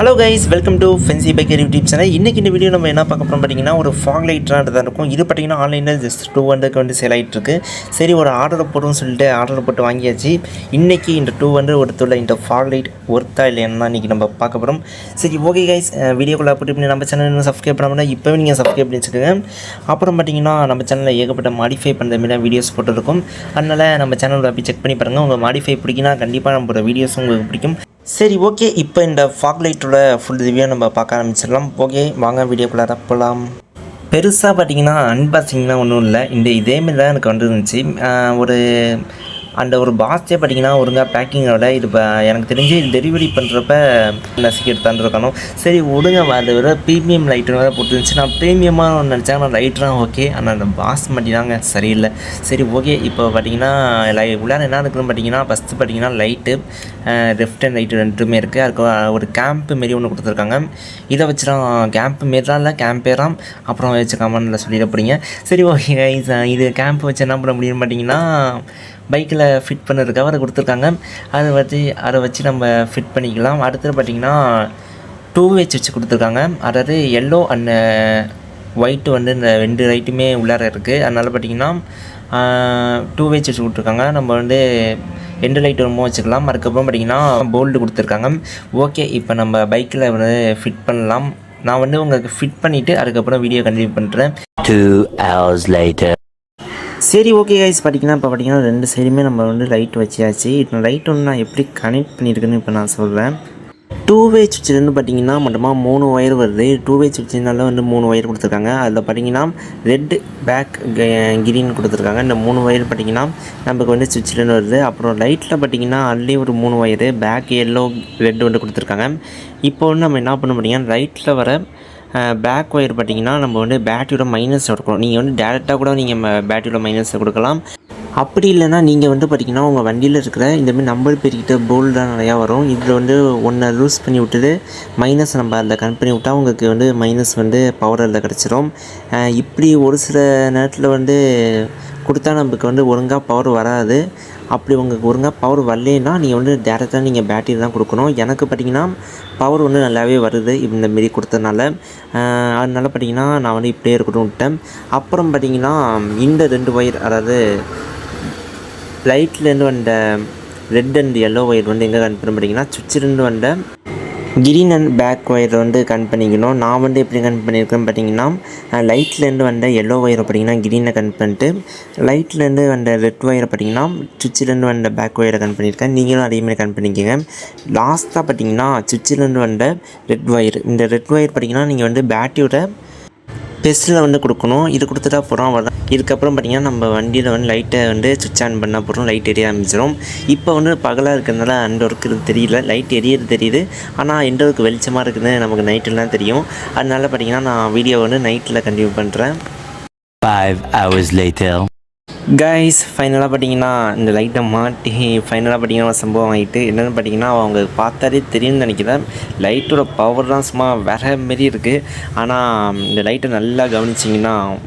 Hello guys welcome to fancy biker YouTube channel இன்றைக்கி இந்த video நம்ம என்ன பார்க்க போகிறோம் பார்த்தீங்கன்னா ஒரு ஃபாக் லைட்ராக தான் இருக்கும். இது பார்த்தீங்கன்னா ஆன்லைனில் ஜஸ்ட் டூ ஹண்ட்ரட்க்கு வந்து சேல் ஆகிட்டு சரி ஒரு ஆர்டர் போடுன்னு சொல்லிட்டு ஆர்டர் போட்டு வாங்கியாச்சு. இன்றைக்கி இந்த டூ ஹண்ட்ரட் ஒருத்துள்ள இந்த ஃபாக் லைட் ஒர்த்தா இல்லைன்னு தான் இன்றைக்கி நம்ம பார்க்க போகிறோம் சரி ஓகே கைஸ் வீடியோக்குள்ளே போட்டு நம்ம சேனல் இன்னும் சப்ஸ்கிரைப் பண்ணாமல் இப்போவே நீங்கள் சப்ஸ்கிரைப் பண்ணி வச்சுக்கோங்க. அப்புறம் பார்த்தீங்கன்னா நம்ம சேனலில் ஏகப்பட்ட மாடிஃபை பண்ணுற மாதிரி வீடியோஸ் போட்டுருக்கும் அதனால் நம்ம சேனலில் போய் செக் பண்ணி பாருங்கள் உங்கள் மாடிஃபை பிடிக்குன்னா கண்டிப்பாக நம்மளோட வீடியோஸ் உங்களுக்கு பிடிக்கும். சரி ஓகே இப்போ இந்த ஃபாக் லைட்டோட ஃபுல் ரிவ்யூ நம்ம பார்க்க ஆரம்பிச்சிடலாம். ஓகே வாங்க வீடியோக்குள்ளே போகலாம் பெருசாக பார்த்தீங்கன்னா அன்பாக்சிங்லாம் ஒன்றும் இல்லை. இந்த இதேமாரி தான் எனக்கு வந்துருந்துச்சு. ஒரு அந்த ஒரு பாக்ஸே பார்த்தீங்கன்னா ஒழுங்காக பேக்கிங்கோட இது இப்போ எனக்கு தெரிஞ்சு டெலிவரி பண்ணுறப்ப நசுக்கி தந்துருக்கணும் சரி விடுங்க அதை விட ப்ரீமியம் லைட்டு வேறு போட்டுருந்துச்சு. நான் ப்ரீமியமாக நினச்சேன் ஆனால் லைட்லாம் ஓகே ஆனால் அந்த பாஸ் மட்டும்தாங்க சரியில்லை. சரி ஓகே இப்போ பார்த்தீங்கன்னா லை உள்ளார என்ன இருக்குன்னு பார்த்தீங்கன்னா ஃபஸ்ட்டு பார்த்தீங்கன்னா லைட்டு லெஃப்ட் அண்ட் ரைட்டு ரெண்டுமே இருக்குது அதுக்கு ஒரு கேம்ப் மாரி ஒன்று கொடுத்துருக்காங்க. இதை வச்சு தான் கேம்ப் மாரிலாம் இல்லை கேம்பேராம் அப்புறம் வச்சு கமெண்டில் சொல்லிட போகிறீங்க சரி ஓகே இது கேம்ப் வச்சு என்ன பண்ண முடியும்னு பார்த்தீங்கன்னா பைக்கில் ஃபிட் பண்ணுற கவர் கொடுத்துருக்காங்க. அதை வச்சு அதை வச்சு நம்ம ஃபிட் பண்ணிக்கலாம். அடுத்தது பார்த்திங்கன்னா டூ வேச் வச்சு கொடுத்துருக்காங்க. அதாவது எல்லோ அண்ட் ஒயிட்டு வந்து இந்த ரெண்டு லைட்டுமே உள்ளார இருக்குது அதனால் பார்த்திங்கன்னா டூ uh, வேச் வச்சு கொடுத்துருக்காங்க. நம்ம வந்து ரெண்டு லைட் வருமோ வச்சுக்கலாம். அதுக்கப்புறம் பார்த்திங்கன்னா போல்டு கொடுத்துருக்காங்க. ஓகே இப்போ நம்ம பைக்கில் வந்து ஃபிட் பண்ணலாம். நான் வந்து உங்களுக்கு ஃபிட் பண்ணிவிட்டு அதுக்கப்புறம் வீடியோ கண்டினியூ பண்ணுறேன் டூ ஹவர்ஸ் லைட்டு சரி ஓகே கைஸ் பார்த்திங்கன்னா இப்போ பார்த்தீங்கன்னா ரெண்டு சைடுமே நம்ம வந்து லைட் வச்சியாச்சு இப்போ லைட் ஒன்று நான் எப்படி கனெக்ட் பண்ணியிருக்கேன்னு இப்போ நான் சொல்கிறேன் டூ வே சுவிட்ச்லேருந்து பார்த்தீங்கன்னா மொத்தமாக மூணு ஒயர் வருது. டூ வே சுவிட்சினால வந்து மூணு ஒயர் கொடுத்துருக்காங்க. அதில் பார்த்தீங்கன்னா ரெட்டு பேக் கிரீன் கொடுத்துருக்காங்க. இந்த மூணு ஒயர் பார்த்தீங்கன்னா நமக்கு வந்து சுவிட்சிலேருந்து வருது. அப்புறம் லைட்டில் பார்த்தீங்கன்னா அதுலேயே ஒரு மூணு ஒயரு பேக் எல்லோ ரெட் வந்து கொடுத்துருக்காங்க. இப்போ வந்து நம்ம என்ன பண்ண முடியும்? ரைட்டில் வர பேக் ஒயர் பார்த்தீங்கன்னா நம்ம வந்து பேட்டரியோட மைனஸ் கொடுக்கணும். நீங்கள் வந்து டேரெக்டாக கூட நீங்கள் பேட்டரியோட மைனஸை கொடுக்கலாம். அப்படி இல்லைன்னா நீங்கள் வந்து பார்த்தீங்கன்னா உங்கள் வண்டியில் இருக்கிற இந்தமாதிரி நம்பர் பெருக்கிட்ட போல்டாக நிறையா வரும். இதில் வந்து ஒன்றை லூஸ் பண்ணி விட்டுட்டு மைனஸ் நம்ம அதில் கனெக்ட் பண்ணி விட்டால் உங்களுக்கு வந்து மைனஸ் வந்து பவர் அதில் கிடச்சிரும். இப்படி ஒரு சில நேரத்தில் வந்து கொடுத்தா நமக்கு வந்து ஒழுங்காக பவர் வராது. அப்படி உங்களுக்கு ஒழுங்காக பவர் வரலைன்னா நீங்கள் வந்து டேரெக்டாக நீங்கள் பேட்டரி தான் கொடுக்கணும். எனக்கு பார்த்தீங்கன்னா பவர் வந்து நல்லாவே வருது இந்த மாரி கொடுத்ததுனால. அதனால பார்த்தீங்கன்னா நான் வந்து இப்படியே இருக்கட்டும் விட்டேன். அப்புறம் பார்த்தீங்கன்னா இந்த ரெண்டு ஒயர் அதாவது லைட்லேருந்து வந்த ரெட் அண்ட் எல்லோ ஒயர் வந்து எங்கே கன்ஃபார்ம் பண்ண பார்த்தீங்கன்னா சுவிட்சிலேருந்து வந்த கிரீன் அண்ட் பேக் ஒயர் வந்து கன் பண்ணிக்கணும். நான் வந்து எப்படி கன் பண்ணியிருக்கேன்னு பார்த்தீங்கன்னா லைட்லேருந்து வந்த எல்லோ ஒயரை பார்த்தீங்கன்னா க்ரீனை கன் பண்ணிட்டு லைட்லேருந்து வந்த ரெட் ஒயரை பார்த்தீங்கன்னா சுவிட்சிலேருந்து வந்த பேக் ஒயரை கன் பண்ணியிருக்கேன். நீங்களும் அதேமாதிரி கன் பண்ணிக்கோங்க. லாஸ்ட்டாக பார்த்தீங்கன்னா சுவிட்சிலேருந்து வந்த ரெட் ஒயர் இந்த ரெட் ஒயர் பார்த்தீங்கன்னா நீங்கள் வந்து பேட்டரியோட பெஸ்ட்டில் வந்து கொடுக்கணும். இது கொடுத்துட்டா போகிறோம் அவ்வளோதான் இதுக்கப்புறம் பார்த்திங்கன்னா நம்ம வண்டியில் வந்து லைட்டை வந்து சுவிட்ச் ஆன் பண்ணால் போகிறோம் லைட் எரிய ஆரம்பிச்சிடும் இப்போ வந்து பகலாக இருக்கிறதுனால அந்த ஒர்க்கு தெரியல. லைட் எரியது தெரியுது. ஆனால் எந்த அளவுக்கு வெளிச்சமாக இருக்குதுன்னு நமக்கு நைட்டில் தெரியும். அதனால பார்த்திங்கன்னா நான் வீடியோ வந்து நைட்டில் கண்டினியூ பண்ணுறேன் Five hours later. கைஸ் ஃபைனலாக பார்த்தீங்கன்னா இந்த லைட்டை மாட்டி ஃபைனலாக பார்த்தீங்கன்னா ஒரு சம்பவம் ஆகிட்டு என்னென்னு பார்த்தீங்கன்னா அவங்க பார்த்தாலே தெரியும்னு நினைக்கிறேன். லைட்டோட பவர் தான் சும்மா வேற மாரி இருக்குது ஆனால் இந்த லைட்டை நல்லா கவனிச்சிங்கன்னா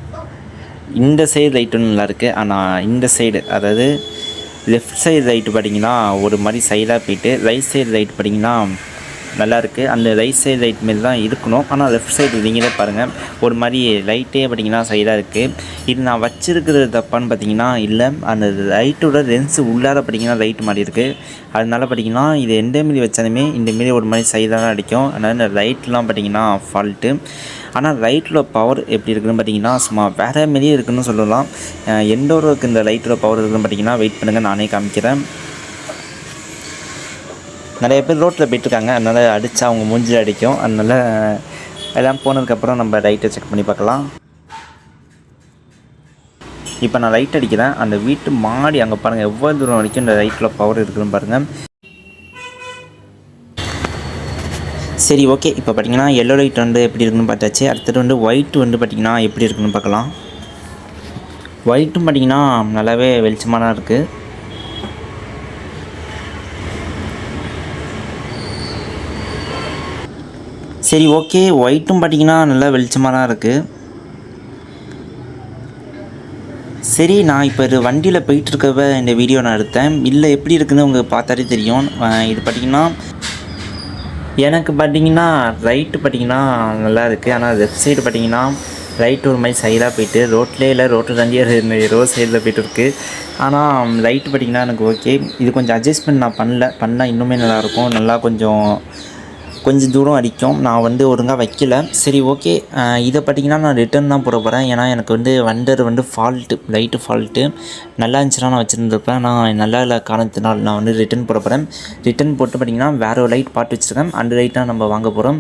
இந்த சைடு லைட்டும் நல்லா இருக்குது ஆனால் இந்த சைடு அதாவது லெஃப்ட் சைடு லைட்டு பார்த்தீங்கன்னா ஒரு மாதிரி சைடாக போயிட்டு ரைட் சைடு லைட் பார்த்தீங்கன்னா நல்லாயிருக்கு. அந்த ரைட் சைடு லைட் மாரி தான் இருக்கணும். ஆனால் லெஃப்ட் சைடு நீங்களே பாருங்கள் ஒரு மாதிரி லைட்டே பார்த்திங்கன்னா சைடாக இருக்குது இது நான் வச்சுருக்கிறது தப்பான்னு பார்த்தீங்கன்னா இல்லை. அந்த லைட்டோட லென்ஸு உள்ளார பார்த்திங்கன்னா லைட் மாதிரி இருக்குது அதனால பார்த்தீங்கன்னா இது எந்த மாரி வச்சாலுமே இந்த மாரி ஒரு மாதிரி சைடாக தான் அடிக்கும். அதனால் இந்த லைட்லாம் பார்த்தீங்கன்னா ஃபால்ட்டு ஆனால் லைட்டில் பவர் எப்படி இருக்குதுன்னு பார்த்தீங்கன்னா சும்மா வேறு மாரியே இருக்குன்னு சொல்லலாம். எந்த ஒரு இந்த லைட்டோட பவர் இருக்குதுன்னு பார்த்தீங்கன்னா வெயிட் பண்ணுங்கள் நானே காமிக்கிறேன். நிறைய பேர் ரோட்டில் போயிட்டுருக்காங்க. அதனால் அடித்தா அவங்க மூஞ்சில் அடிக்கும். அதனால் எல்லாம் போனதுக்கப்புறம் நம்ம லைட்டை செக் பண்ணி பார்க்கலாம். இப்போ நான் லைட் அடிக்கிறேன். அந்த வீட்டு மாடி அங்கே பாருங்கள் எவ்வளோ தூரம் வரைக்கும் இந்த லைட்டில் பவர் இருக்குதுன்னு பாருங்கள் சரி ஓகே இப்போ பார்த்தீங்கன்னா எல்லோ லைட் வந்து எப்படி இருக்குன்னு பார்த்தாச்சு. அடுத்தது வந்து ஒயிட் வந்து பார்த்திங்கன்னா எப்படி இருக்குன்னு பார்க்கலாம். ஒயிட்டும் பார்த்தீங்கன்னா நல்லாவே வெளிச்சமாக தான் இருக்குது சரி ஓகே ஒயிட்டும் பார்த்தீங்கன்னா நல்லா வெளிச்சமாக தான் இருக்குது சரி நான் இப்போ இது வண்டியில் போயிட்டுருக்கப்ப இந்த வீடியோ நான் எடுத்தேன். இல்லை எப்படி இருக்குதுன்னு உங்களுக்கு பார்த்தாலே தெரியும். இது பார்த்தீங்கன்னா எனக்கு பார்த்தீங்கன்னா ரைட்டு பார்த்தீங்கன்னா நல்லா இருக்குது ஆனால் லெஃப்ட் சைடு பார்த்தீங்கன்னா ரைட் ஒரு மாதிரி சைடாக போயிட்டு ரோட்லேயே இல்லை ரோட்டு தாண்டியே ரோட் சைடில் போயிட்டு இருக்குது ஆனால் ரைட்டு பார்த்தீங்கன்னா எனக்கு ஓகே இது கொஞ்சம் அட்ஜஸ்ட்மெண்ட் நான் பண்ணல பண்ணால் இன்னுமே நல்லாயிருக்கும் நல்லா கொஞ்சம் கொஞ்சம் தூரம் அடிக்கும். நான் வந்து ஒழுங்காக வைக்கல. சரி ஓகே இதை பார்த்தீங்கன்னா நான் ரிட்டர்ன் தான் போட போகிறேன் ஏன்னா எனக்கு வந்து வண்டர் வந்து ஃபால்ட்டு லைட்டு ஃபால்ட்டு நல்லா இருந்துச்சுன்னா நான் வச்சுருந்துருப்பேன். நான் நல்லா இல்லை காரணத்தினால் நான் வந்து ரிட்டர்ன் போட போகிறேன் ரிட்டர்ன் போட்டு பார்த்தீங்கன்னா வேறு ஒரு லைட் பாட்டு வச்சுருக்கேன். அந்த லைட் தான் நம்ம வாங்க போகிறோம்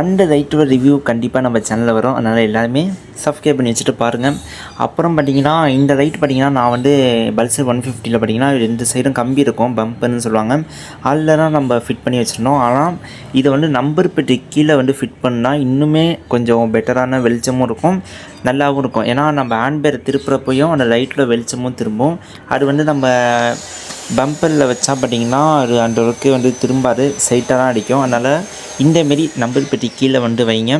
அந்த லைட்டோட ரிவ்யூ கண்டிப்பாக நம்ம சேனலில் வரும். அதனால் எல்லாருமே சப்ஸ்கிரைப் பண்ணி வச்சுட்டு பாருங்கள் அப்புறம் பார்த்தீங்கன்னா இந்த லைட் பார்த்தீங்கன்னா நான் வந்து பல்சர் ஒன் ஃபிஃப்டியில் பார்த்தீங்கன்னா ரெண்டு சைடும் கம்பி இருக்கும் பம்பர்னு சொல்லுவாங்க. அதில் தான் நம்ம ஃபிட் பண்ணி வச்சுருந்தோம். ஆனால் இதை வந்து நம்பர் பெட்டி கீழே வந்து ஃபிட் பண்ணால் இன்னுமே கொஞ்சம் பெட்டரான வெளிச்சமும் இருக்கும் நல்லாவும் இருக்கும். ஏன்னா நம்ம ஹேண்ட்பேர் திருப்புறப்பையும் அந்த லைட்டில் வெளிச்சமும் திரும்பும். அது வந்து நம்ம பம்பரில் வச்சா பார்த்தீங்கன்னா அது அந்த அளவுக்கு வந்து திரும்பாது சைட்டாக தான் அடிக்கும். அதனால் இந்தமாரி நம்பர் பெட்டி கீழே வந்து வைங்க.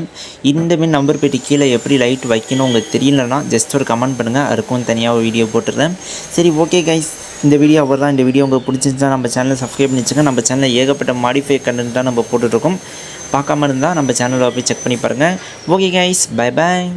இந்தமாரி நம்பர் பெட்டி கீழே எப்படி லைட் வைக்கணும். உங்களுக்கு தெரியலனா ஜஸ்ட் ஒரு கமெண்ட் பண்ணுங்கள் அதுக்கும் தனியாக ஒரு வீடியோ போட்டுடுறேன் சரி ஓகே கைஸ் இந்த வீடியோ அவர் தான் இந்த வீடியோ உங்களுக்கு பிடிச்சிருந்தா நம்ம சேனலை சப்ஸ்கிரைப் பண்ணிச்சுங்க நம்ம சேனலில் ஏகப்பட்ட மாடிஃபை கண்டென்ட் தான் நம்ம போட்டுட்ருக்கோம் பார்க்காம இருந்தால் நம்ம சேனலில் போய் செக் பண்ணி பாருங்கள் ஓகே கைஸ் பை பாய்